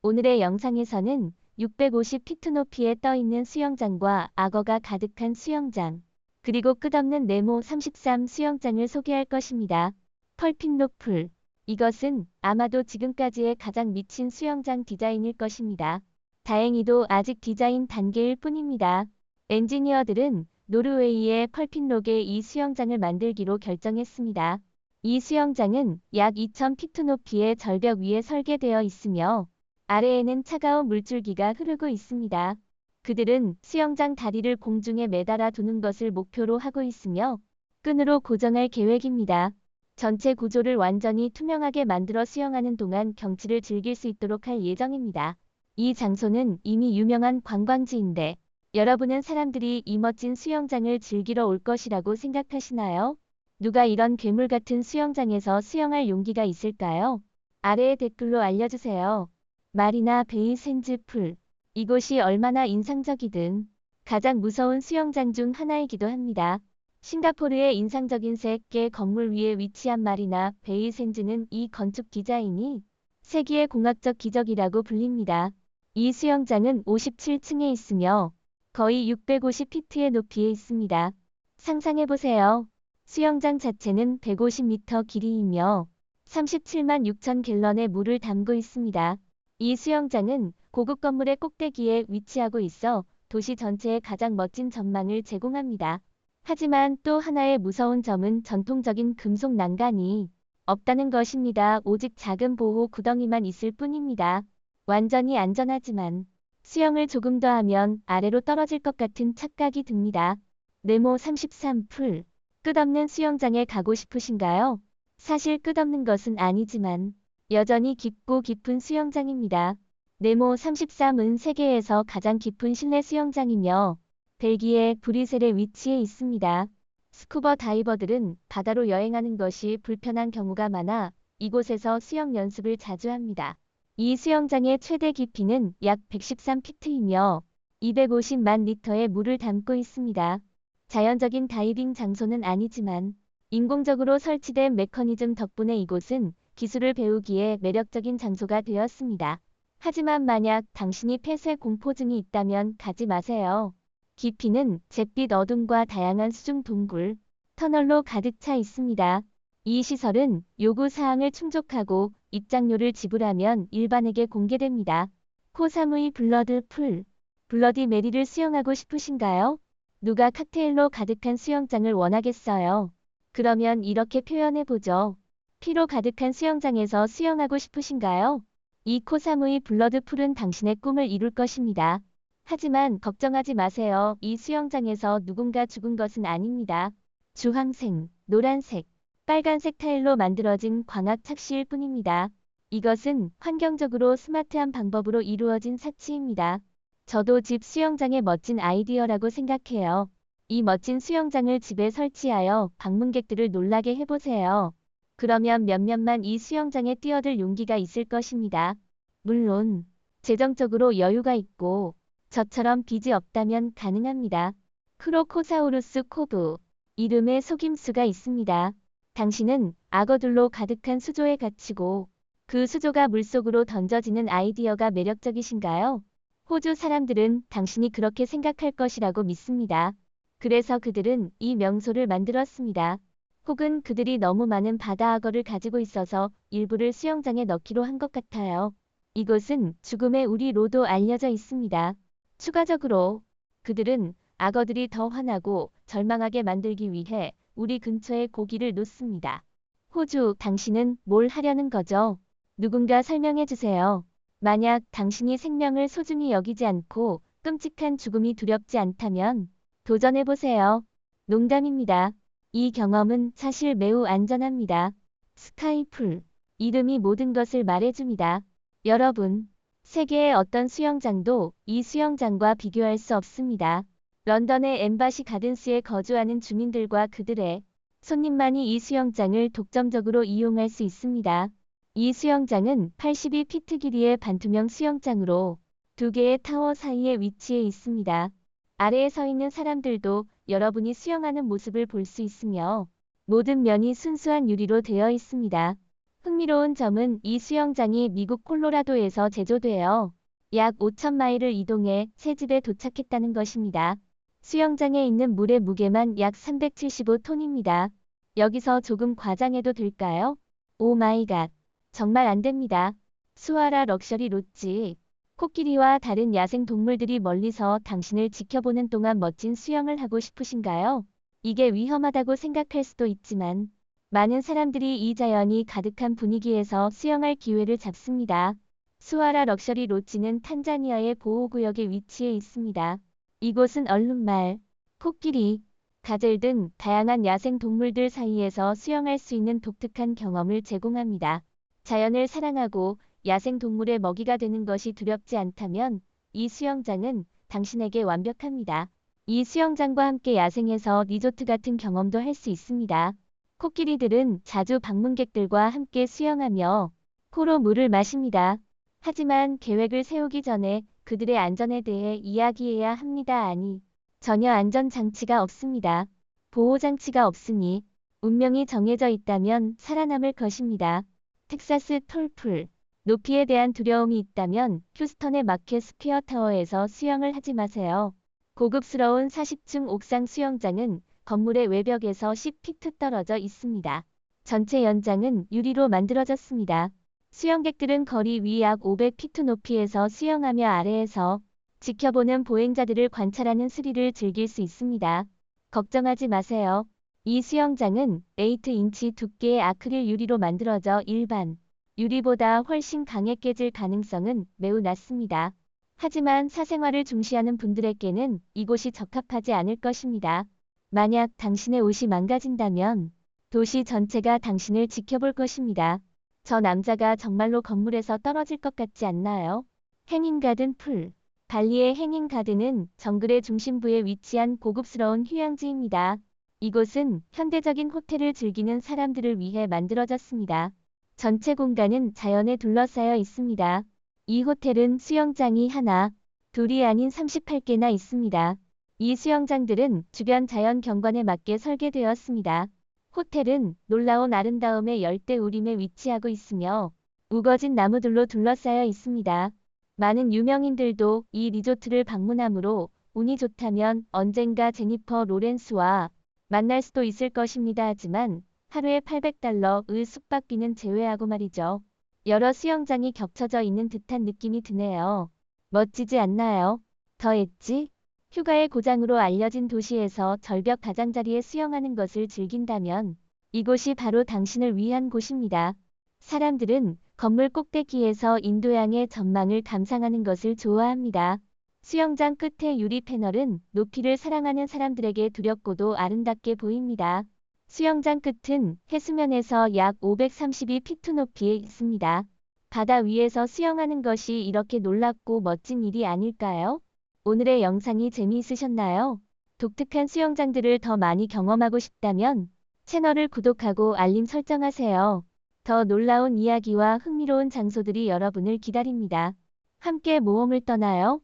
오늘의 영상에서는 650 피트 높이에 떠 있는 수영장과 악어가 가득한 수영장, 그리고 끝없는 네모 33 수영장을 소개할 것입니다. 펄핀로풀. 이것은 아마도 지금까지의 가장 미친 수영장 디자인일 것입니다. 다행히도 아직 디자인 단계일 뿐입니다. 엔지니어들은 노르웨이의 펄핀록에 이 수영장을 만들기로 결정했습니다. 이 수영장은 약 2000피트 높이의 절벽 위에 설계되어 있으며 아래에는 차가운 물줄기가 흐르고 있습니다. 그들은 수영장 다리를 공중에 매달아 두는 것을 목표로 하고 있으며 끈으로 고정할 계획입니다. 전체 구조를 완전히 투명하게 만들어 수영하는 동안 경치를 즐길 수 있도록 할 예정입니다. 이 장소는 이미 유명한 관광지인데 여러분은 사람들이 이 멋진 수영장을 즐기러 올 것이라고 생각하시나요? 누가 이런 괴물 같은 수영장에서 수영할 용기가 있을까요? 아래의 댓글로 알려주세요. 마리나 베이 샌즈 풀. 이곳이 얼마나 인상적이든 가장 무서운 수영장 중 하나이기도 합니다. 싱가포르의 인상적인 세계 건물 위에 위치한 마리나 베이 샌즈는 이 건축 디자인이 세계의 공학적 기적이라고 불립니다. 이 수영장은 57층에 있으며 거의 650피트의 높이에 있습니다. 상상해보세요. 수영장 자체는 150m 길이이며 37만 6천 갤런의 물을 담고 있습니다. 이 수영장은 고급 건물의 꼭대기에 위치하고 있어 도시 전체의 가장 멋진 전망을 제공합니다. 하지만 또 하나의 무서운 점은 전통적인 금속 난간이 없다는 것입니다. 오직 작은 보호 구덩이만 있을 뿐입니다. 완전히 안전하지만 수영을 조금 더 하면 아래로 떨어질 것 같은 착각이 듭니다. 네모 33풀. 끝없는 수영장에 가고 싶으신가요? 사실 끝없는 것은 아니지만 여전히 깊고 깊은 수영장입니다. 네모 33은 세계에서 가장 깊은 실내 수영장이며 벨기에 브리셀에 위치해 있습니다. 스쿠버 다이버들은 바다로 여행하는 것이 불편한 경우가 많아 이곳에서 수영 연습을 자주 합니다. 이 수영장의 최대 깊이는 약 113피트이며 250만 리터의 물을 담고 있습니다. 자연적인 다이빙 장소는 아니지만 인공적으로 설치된 메커니즘 덕분에 이곳은 기술을 배우기에 매력적인 장소가 되었습니다. 하지만 만약 당신이 폐쇄 공포증이 있다면 가지 마세요. 깊이는 잿빛 어둠과 다양한 수중 동굴, 터널로 가득 차 있습니다. 이 시설은 요구 사항을 충족하고 입장료를 지불하면 일반에게 공개됩니다. 코사무이 블러드 풀. 블러디 메리를 수영하고 싶으신가요? 누가 칵테일로 가득한 수영장을 원하겠어요. 그러면 이렇게 표현해보죠. 피로 가득한 수영장에서 수영하고 싶으신가요? 이 코사무이 블러드 풀은 당신의 꿈을 이룰 것입니다. 하지만 걱정하지 마세요. 이 수영장에서 누군가 죽은 것은 아닙니다. 주황색, 노란색, 빨간색 타일로 만들어진 광학 착시일 뿐입니다. 이것은 환경적으로 스마트한 방법으로 이루어진 사치입니다. 저도 집 수영장의 멋진 아이디어라고 생각해요. 이 멋진 수영장을 집에 설치하여 방문객들을 놀라게 해보세요. 그러면 몇몇만 이 수영장에 뛰어들 용기가 있을 것입니다. 물론 재정적으로 여유가 있고 저처럼 빚이 없다면 가능합니다. 크로코사우루스 코브 이름에 속임수가 있습니다. 당신은 악어들로 가득한 수조에 갇히고 그 수조가 물속으로 던져지는 아이디어가 매력적이신가요? 호주 사람들은 당신이 그렇게 생각할 것이라고 믿습니다. 그래서 그들은 이 명소를 만들었습니다. 혹은 그들이 너무 많은 바다 악어를 가지고 있어서 일부를 수영장에 넣기로 한 것 같아요. 이곳은 죽음의 우리로도 알려져 있습니다. 추가적으로 그들은 악어들이 더 화나고 절망하게 만들기 위해 우리 근처에 고기를 놓습니다. 호주, 당신은 뭘 하려는 거죠? 누군가 설명해 주세요. 만약 당신이 생명을 소중히 여기지 않고 끔찍한 죽음이 두렵지 않다면 도전해 보세요. 농담입니다. 이 경험은 사실 매우 안전합니다. 스카이풀. 이름이 모든 것을 말해줍니다. 여러분, 세계의 어떤 수영장도 이 수영장과 비교할 수 없습니다. 런던의 엠바시 가든스에 거주하는 주민들과 그들의 손님만이 이 수영장을 독점적으로 이용할 수 있습니다. 이 수영장은 82피트 길이의 반투명 수영장으로 두 개의 타워 사이에 위치해 있습니다. 아래에 서 있는 사람들도 여러분이 수영하는 모습을 볼 수 있으며 모든 면이 순수한 유리로 되어 있습니다. 흥미로운 점은 이 수영장이 미국 콜로라도에서 제조되어 약 5천 마일을 이동해 새 집에 도착했다는 것입니다. 수영장에 있는 물의 무게만 약 375톤입니다. 여기서 조금 과장해도 될까요? 오 마이 갓. 정말 안 됩니다. 수아라 럭셔리 롯지. 코끼리와 다른 야생 동물들이 멀리서 당신을 지켜보는 동안 멋진 수영을 하고 싶으신가요? 이게 위험하다고 생각할 수도 있지만 많은 사람들이 이 자연이 가득한 분위기에서 수영할 기회를 잡습니다. 수아라 럭셔리 롯지는 탄자니아의 보호구역에 위치해 있습니다. 이곳은 얼룩말, 코끼리, 가젤 등 다양한 야생 동물들 사이에서 수영할 수 있는 독특한 경험을 제공합니다. 자연을 사랑하고 야생 동물의 먹이가 되는 것이 두렵지 않다면 이 수영장은 당신에게 완벽합니다. 이 수영장과 함께 야생에서 리조트 같은 경험도 할 수 있습니다. 코끼리들은 자주 방문객들과 함께 수영하며 코로 물을 마십니다. 하지만 계획을 세우기 전에 그들의 안전에 대해 이야기해야 합니다. 아니, 전혀 안전장치가 없습니다. 보호장치가 없으니 운명이 정해져 있다면 살아남을 것입니다. 텍사스 톨풀 높이에 대한 두려움이 있다면 휴스턴의 마켓 스퀘어 타워에서 수영을 하지 마세요. 고급스러운 40층 옥상 수영장은 건물의 외벽에서 10피트 떨어져 있습니다. 전체 연장은 유리로 만들어졌습니다. 수영객들은 거리 위 약 500피트 높이에서 수영하며 아래에서 지켜보는 보행자들을 관찰하는 스릴을 즐길 수 있습니다. 걱정하지 마세요. 이 수영장은 8인치 두께의 아크릴 유리로 만들어져 일반 유리보다 훨씬 강해 깨질 가능성은 매우 낮습니다. 하지만 사생활을 중시하는 분들에게는 이곳이 적합하지 않을 것입니다. 만약 당신의 옷이 망가진다면 도시 전체가 당신을 지켜볼 것입니다. 저 남자가 정말로 건물에서 떨어질 것 같지 않나요? 행인가든 풀 발리의 행인가든은 정글의 중심부에 위치한 고급스러운 휴양지입니다. 이곳은 현대적인 호텔을 즐기는 사람들을 위해 만들어졌습니다. 전체 공간은 자연에 둘러싸여 있습니다. 이 호텔은 수영장이 하나, 둘이 아닌 38개나 있습니다. 이 수영장들은 주변 자연 경관에 맞게 설계되었습니다. 호텔은 놀라운 아름다움의 열대 우림에 위치하고 있으며 우거진 나무들로 둘러싸여 있습니다. 많은 유명인들도 이 리조트를 방문하므로 운이 좋다면 언젠가 제니퍼 로렌스와 만날 수도 있을 것입니다. 하지만 하루에 800달러의 숙박비는 제외하고 말이죠. 여러 수영장이 겹쳐져 있는 듯한 느낌이 드네요. 멋지지 않나요? 더 엣지? 휴가의 고장으로 알려진 도시에서 절벽 가장자리에 수영하는 것을 즐긴다면 이곳이 바로 당신을 위한 곳입니다. 사람들은 건물 꼭대기에서 인도양의 전망을 감상하는 것을 좋아합니다. 수영장 끝의 유리 패널은 높이를 사랑하는 사람들에게 두렵고도 아름답게 보입니다. 수영장 끝은 해수면에서 약 532피트 높이에 있습니다. 바다 위에서 수영하는 것이 이렇게 놀랍고 멋진 일이 아닐까요? 오늘의 영상이 재미있으셨나요? 독특한 수영장들을 더 많이 경험하고 싶다면 채널을 구독하고 알림 설정하세요. 더 놀라운 이야기와 흥미로운 장소들이 여러분을 기다립니다. 함께 모험을 떠나요.